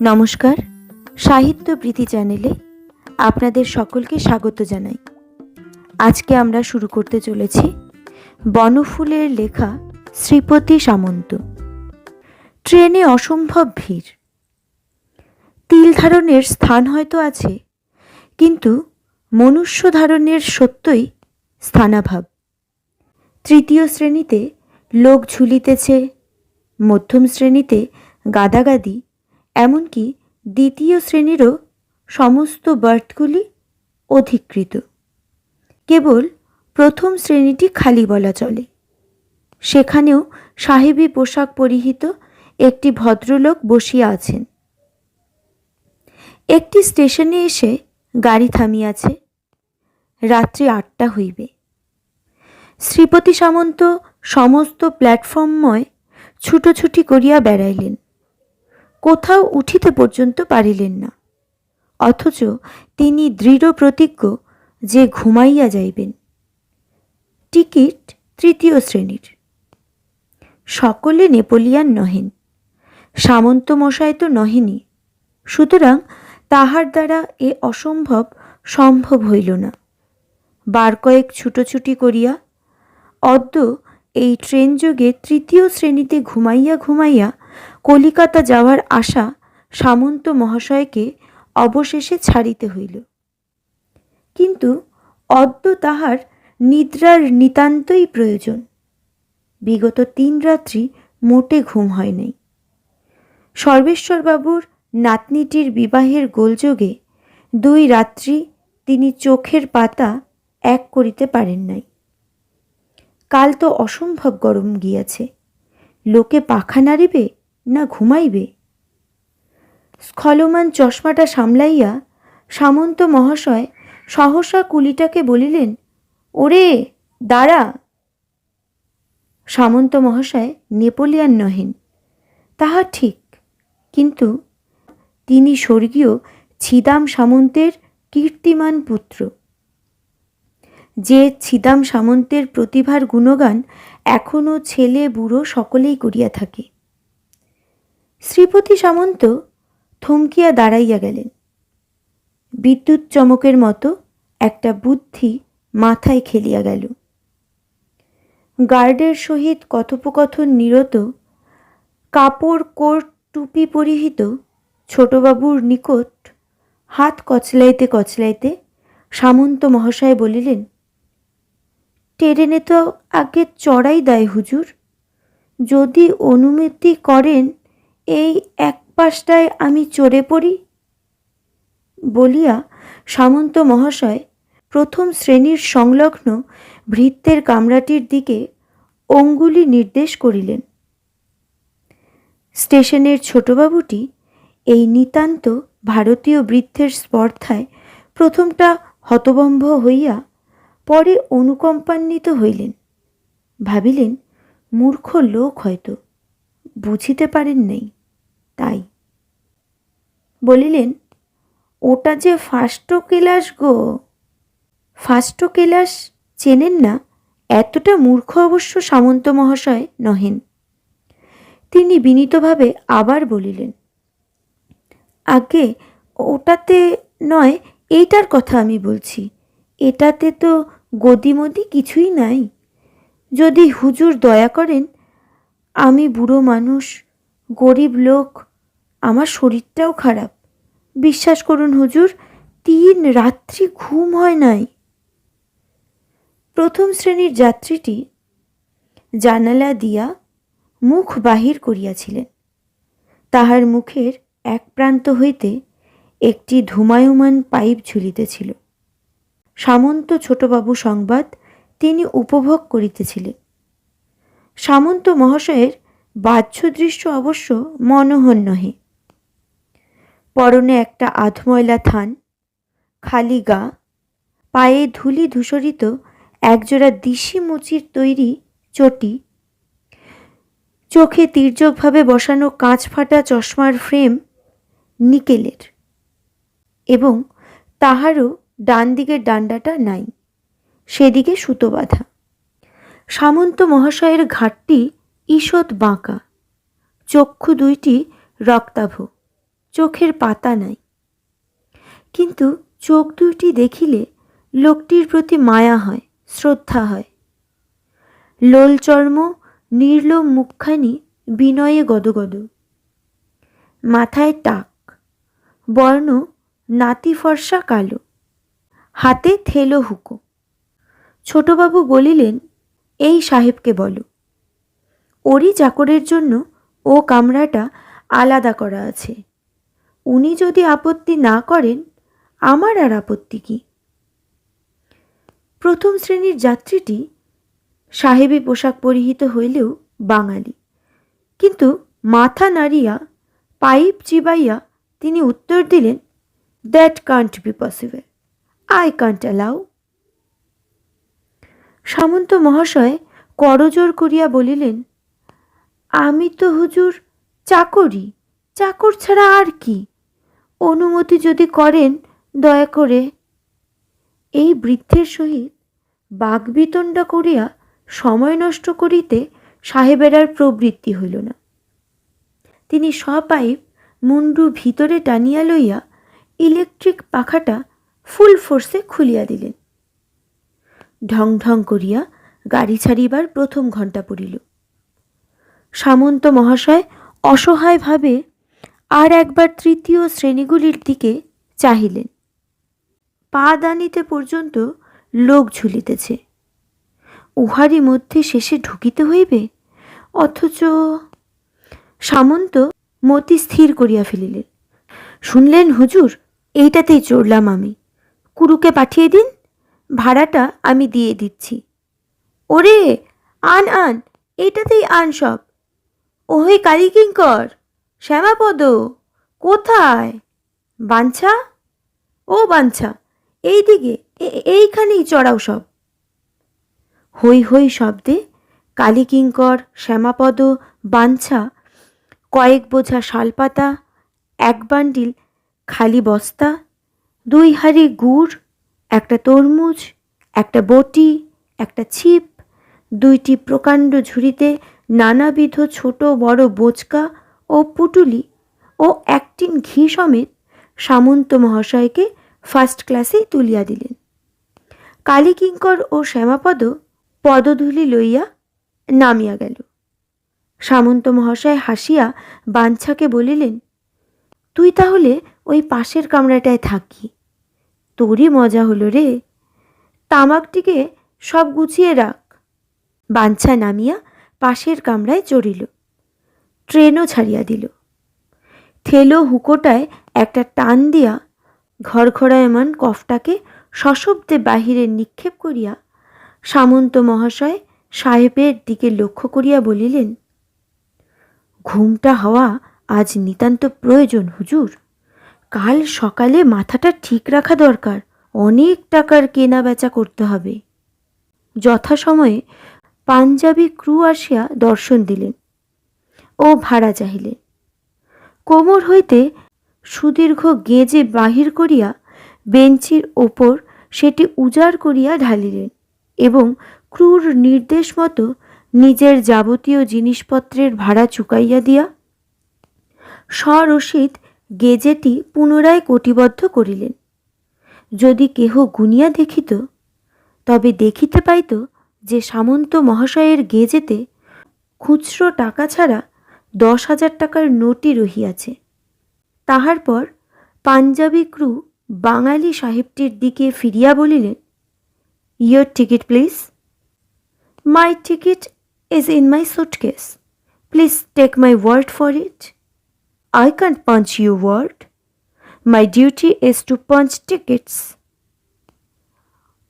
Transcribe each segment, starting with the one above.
নমস্কার, সাহিত্য প্রীতি চ্যানেলে আপনাদের সকলকে স্বাগত জানাই। আজকে আমরা শুরু করতে চলেছি বনফুলের লেখা শ্রীপতি সামন্ত। ট্রেনে অসম্ভব ভিড়। তিল ধারণের স্থান হয়তো আছে, কিন্তু মনুষ্য ধারণের সত্যই স্থানাভাব। তৃতীয় শ্রেণীতে লোক ঝুলিতেছে, মধ্যম শ্রেণীতে গাদাগাদি এমনকি দ্বিতীয় শ্রেণীরও সমস্ত বার্থগুলি অধিকৃত। কেবল প্রথম শ্রেণীটি খালি বলা চলে। সেখানেও সাহেবী পোশাক পরিহিত একটি ভদ্রলোক বসিয়া আছেন। একটি স্টেশনে এসে গাড়ি থামিয়াছে। রাত্রি আটটা হইবে। শ্রীপতি সামন্ত সমস্ত প্ল্যাটফর্মময় ছুটোছুটি করিয়া বেড়াইলেন। কোথাও উঠিতে পর্যন্ত পারিলেন না। অথচ তিনি দৃঢ় প্রতিজ্ঞ যে ঘুমাইয়া যাইবেন। টিকিট তৃতীয় শ্রেণির। সকলে নেপোলিয়ান নহেন। সামন্ত মশাই তো নহেনই সুতরাং তাহার দ্বারা এ অসম্ভব সম্ভব হইল না। বার কয়েক ছুটোছুটি করিয়া, অদ্য এই ট্রেন যোগে তৃতীয় শ্রেণীতে ঘুমাইয়া ঘুমাইয়া কলিকাতা যাওয়ার আশা সামন্ত মহাশয়কে অবশেষে ছাড়িতে হইল। কিন্তু অদ্য তাহার নিদ্রার নিতান্তই প্রয়োজন। বিগত তিন রাত্রি মোটে ঘুম হয় নাই। সর্বেশ্বরবাবুর নাতনিটির বিবাহের গোলযোগে দুই রাত্রি তিনি চোখের পাতা এক করিতে পারেন নাই। কাল তো অসম্ভব গরম গিয়াছে। লোকে পাখা নাড়িবে? না ঘুমাইবে? স্খলমান চশমাটা সামলাইয়া সামন্ত মহাশয় সহসা কুলিটাকে বলিলেন, ওরে, দাঁড়া। সামন্ত মহাশয় নেপোলিয়ান নহেন। তাহা ঠিক, কিন্তু তিনি স্বর্গীয় ছিদাম সামন্তের কীর্তিমান পুত্র। যে ছিদাম সামন্তের প্রতিভার গুণগান এখনও ছেলে বুড়ো সকলেই করিয়া থাকে। শ্রীপতি সামন্ত থমকিয়া দাঁড়াইয়া গেলেন। বিদ্যুৎ চমকের মতো একটা বুদ্ধি মাথায় খেলিয়া গেল। গার্ডের সহিত কথোপকথন নিরত কাপড় কোট টুপি পরিহিত ছোটবাবুর নিকট হাত কচলাইতে কচলাইতে সামন্ত মহাশয় বলিলেন ট্রেনে তো আগে চড়াই দেয় হুজুর। যদি অনুমতি করেন এই এক পাশটায় আমি চড়ে পড়ি? বলিয়া সামন্ত মহাশয় প্রথম শ্রেণির সংলগ্ন ভৃত্যের কামরাটির দিকে অঙ্গুলি নির্দেশ করিলেন। স্টেশনের ছোটবাবুটি এই নিতান্ত ভারতীয় বৃদ্ধের স্পর্ধায় প্রথমটা হতবম্ব হইয়া পরে অনুকম্পান্বিত হইলেন। ভাবিলেন, মূর্খ লোক হয়তো। বুঝিতে পারেন নাই তাই। বলিলেন, ওটা যে ফাস্টো কেলাস গো। ফাস্টো কেলাস চেনেন না, এতটা মূর্খ অবশ্য সামন্ত মহাশয় নহেন। তিনি বিনীতভাবে আবার বলিলেন আগে ওটাতে নয়, এইটার কথা আমি বলছি। এটাতে তো গদিমদি কিছুই নাই। যদি হুজুর দয়া করেন আমি বুড়ো মানুষ, গরিব লোক, আমার শরীরটাও খারাপ। বিশ্বাস করুন হুজুর, তিন রাত্রি ঘুম হয় নাই। প্রথম শ্রেণির যাত্রীটি জানালা দিয়া মুখ বাহির করিয়াছিলেন। তাহার মুখের এক প্রান্ত হইতে একটি ধূমায়মান পাইপ ঝুলিতেছিল। সামন্ত ছোটবাবু সংবাদ তিনি উপভোগ করিতেছিলেন। সামন্ত মহাশয়ের বাহ্য দৃশ্য অবশ্য মনোহর নহে। পরনে একটা আধময়লা থান, খালি গা, পায়ে ধুলি ধূসরিত একজোড়া দিশি মুচির তৈরি চটি, চোখে তির্যকভাবে বসানো কাঁচ ফাটা চশমার ফ্রেম নিকেলের এবং তাহারও ডান দিকের ডান্ডাটা নাই, সেদিকে সুতো বাঁধা। সামন্ত মহাশয়ের ঘাটটি ঈষৎ বাঁকা। চক্ষু দুইটি রক্তাভ, চোখের পাতা নাই। কিন্তু চোখ দুটি দেখিলে লোকটির প্রতি মায়া হয়, শ্রদ্ধা হয়। লোলচর্ম, নির্লোম মুখখানি বিনয়ে গদগদ। মাথায় টাক, বর্ণ নাতি ফর্সা কালো। হাতে থেলো হুকো। ছোটবাবু বলিলেন এই সাহেবকে বলো। ওরই চাকরের জন্য ও কামরাটা আলাদা করা আছে। উনি যদি আপত্তি না করেন, আমার আর আপত্তি কি? প্রথম শ্রেণির যাত্রীটি সাহেবী পোশাক পরিহিত হইলেও বাঙালি। কিন্তু মাথা নাড়িয়া, পাইপ চিবাইয়া তিনি উত্তর দিলেন that can't be possible I can't allow Samanta মহাশয় করজোর করিয়া বলিলেন, আমি তো হুজুর চাকরি, চাকর ছাড়া আর কি? অনুমতি যদি করেন, দয়া করে। এই বৃদ্ধের সহিত বাগবিতণ্ডা করিয়া সময় নষ্ট করিতে সাহেবের আর প্রবৃত্তি হইল না। তিনি সপাইপ মুন্ডু ভিতরে টানিয়া লইয়া ইলেকট্রিক পাখাটা ফুল ফোর্সে খুলিয়া দিলেন। ঢং ঢং করিয়া গাড়ি ছাড়িবার প্রথম ঘণ্টা পড়িল। সামন্ত মহাশয় অসহায়ভাবে আর একবার তৃতীয় শ্রেণীগুলির দিকে চাহিলেন। পা দানিতে পর্যন্ত লোক ঝুলিতেছে। উহারই মধ্যে শেষে ঢুকিতে হইবে? অথচ সামন্ত মতি স্থির করিয়া ফেলিলেন। শুনলেন হুজুর, এইটাতেই চড়লাম আমি। কুরুকে পাঠিয়ে দিন। ভাড়াটা আমি দিয়ে দিচ্ছি। ওরে, আন আন, এটাতেই আন সব। ওহে কালিকিঙ্কর শ্যামাপদ, কোথায়? বাঞ্ছা? ও বাঞ্ছা, এইদিকে, এ- এইখানেই চড়াও সব। হই হই শব্দে কালীকিঙ্কর শ্যামাপদ, বাঞ্ছা, কয়েক বোঝা শালপাতা, এক বান্ডিল খালি বস্তা, দুই হাঁড়ি গুড় একটা তরমুজ, একটা বটি, একটা ছিপ, দুইটি প্রকাণ্ড ঝুড়িতে নানাবিধ ছোট বড় বোচকা ও পুটুলি ও একটিন ঘি সমেত সামন্ত মহাশয়কে ফার্স্ট ক্লাসেই তুলিয়া দিলেন। কালীকিঙ্কর ও শ্যামাপদ পদধূলি লইয়া নামিয়া গেল। সামন্ত মহাশয় হাসিয়া বাঞ্ছাকে বলিলেন, তুই তাহলে ওই পাশের কামরাটায় থাকি। তোরই মজা হলো রে। তামাকটিকে সব গুছিয়ে রাখ। বাঞ্ছা নামিয়া পাশের কামরায় চড়িল। ট্রেনও ছাড়িয়া দিল। থেলো হুকোটায় একটা টান দিয়া ঘরঘরায়মান কফটাকে সশব্দে বাহিরে নিক্ষেপ করিয়া সামন্ত মহাশয় সাহেবের দিকে লক্ষ্য করিয়া বলিলেন, ঘুমটা হওয়া আজ নিতান্ত প্রয়োজন, হুজুর। কাল সকালে মাথাটা ঠিক রাখা দরকার। অনেক টাকার কেনা বেচা করতে হবে। যথাসময়ে পাঞ্জাবি ক্রু আসিয়া দর্শন দিলেন। ও ভাড়া চাহিলেন। কোমর হইতে সুদীর্ঘ গেজে বাহির করিয়া বেঞ্চির ওপর সেটি উজাড় করিয়া ঢালিলেন এবং ক্রুর নির্দেশ মতো নিজের যাবতীয় জিনিসপত্রের ভাড়া চুকাইয়া দিয়া সরসিদ গেজেটি পুনরায় কোটিবদ্ধ করিলেন। যদি কেহ গুনিয়া দেখিত, তবে দেখিতে পাইত যে সামন্ত মহাশয়ের গেজেতে খুচরো টাকা ছাড়া দশ হাজার টাকার নোটই রহিয়াছে। তাহার পর পাঞ্জাবি ক্রু বাঙালি সাহেবটির দিকে ফিরিয়া বলিলেন your ticket please my ticket is in my suitcase please take my word for it I can't punch you word. My duty is to punch tickets.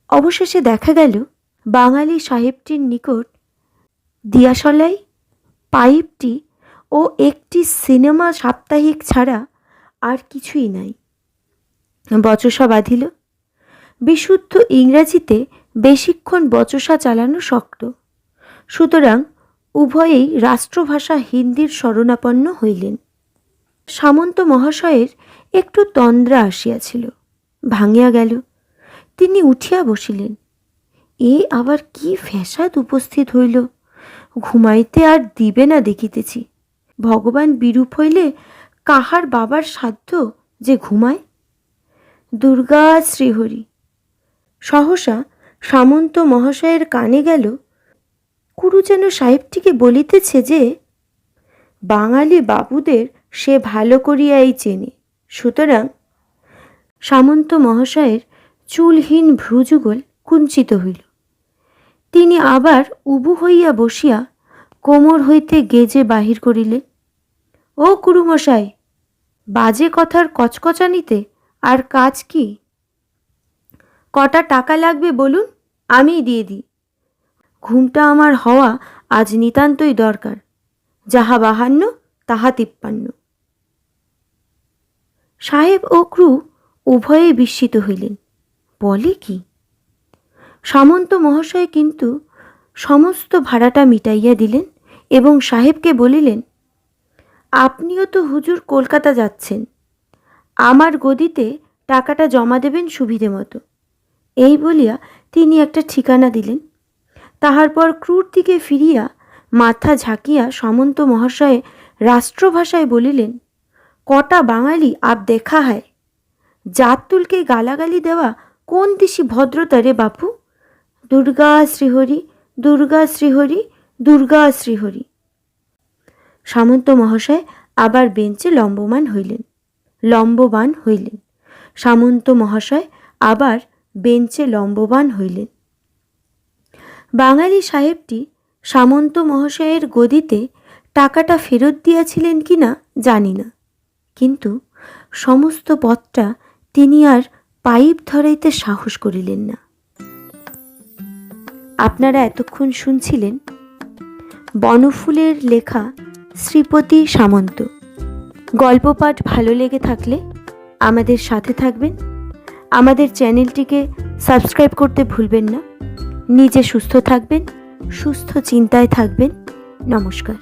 অবশেষে দেখা গেল, বাঙালি সাহেবটির নিকট দিয়াশলাই, পাইপটি ও একটি সিনেমা সাপ্তাহিক ছাড়া আর কিছুই নাই বচসা বাঁধিল বিশুদ্ধ ইংরাজিতে বেশিক্ষণ বচসা চালানো শক্ত সুতরাং উভয়েই রাষ্ট্রভাষা হিন্দির শরণাপন্ন হইলেন সামন্ত মহাশয়ের একটু তন্দ্রা আসিয়াছিল, ভাঙিয়া গেল। তিনি উঠিয়া বসিলেন। এ আবার কি ফ্যাসাদ উপস্থিত হইল? ঘুমাইতে আর দিবে না দেখিতেছি। ভগবান বিরূপ হইলে কাহার বাবার সাধ্য যে ঘুমায়? দুর্গা শ্রীহরি, সহসা সামন্ত মহাশয়ের কানে গেল। কুরু যেন সাহেবটিকে বলিতেছে যে, বাঙালি বাবুদের সে ভালো করিয়াই চেনে। সুতরাং সামন্ত মহাশয়ের চুলহীন ভ্রুযুগল কুঞ্চিত হইল। তিনি আবার উবু হইয়া বসিয়া কোমর হইতে গেজে বাহির করিলেন, ও কুরুমশাই, বাজে কথার কচকচানিতে আর কাজ কি? কটা টাকা লাগবে বলুন, আমিই দিয়ে দিই। ঘুমটা আমার হওয়া আজ নিতান্তই দরকার, যাহা বাহান্ন, তাহা তিপ্পান্ন। সাহেব ও ক্রু উভয়েই বিস্মিত হইলেন। বলে কি? সামন্ত মহাশয় কিন্তু সমস্ত ভাড়াটা মিটাইয়া দিলেন এবং সাহেবকে বলিলেন, আপনিও তো হুজুর কলকাতা যাচ্ছেন। আমার গদিতে টাকাটা জমা দেবেন সুবিধে মতো। এই বলিয়া তিনি একটা ঠিকানা দিলেন। তাহার পর ক্রুর দিকে ফিরিয়া মাথা ঝাঁকিয়া সামন্ত মহাশয়ে রাষ্ট্রভাষায় বলিলেন কটা বাঙালি আপ দেখা হয়? জাতুলকে গালাগালি দেওয়া কোন দিশি ভদ্রতা রে বাপু? দুর্গা শ্রীহরি দুর্গা শ্রীহরি দুর্গা শ্রীহরি। সামন্ত মহাশয় আবার বেঞ্চে লম্বমান হইলেন, লম্ববান হইলেন। সামন্ত মহাশয় আবার বেঞ্চে লম্ববান হইলেন। বাঙালি সাহেবটি সামন্ত মহাশয়ের গদিতে টাকাটা ফেরত দিয়াছিলেন কি না জানি না। কিন্তু সমস্ত পথটা তিনি আর পাইপ ধরাইতে সাহস করিলেন না। আপনারা এতক্ষণ শুনছিলেন বনফুলের লেখা শ্রীপতি সামন্ত। গল্প পাঠ ভালো লেগে থাকলে আমাদের সাথে থাকবেন। আমাদের চ্যানেলটিকে সাবস্ক্রাইব করতে ভুলবেন না। নিজে সুস্থ থাকবেন, সুস্থ চিন্তায় থাকবেন। নমস্কার।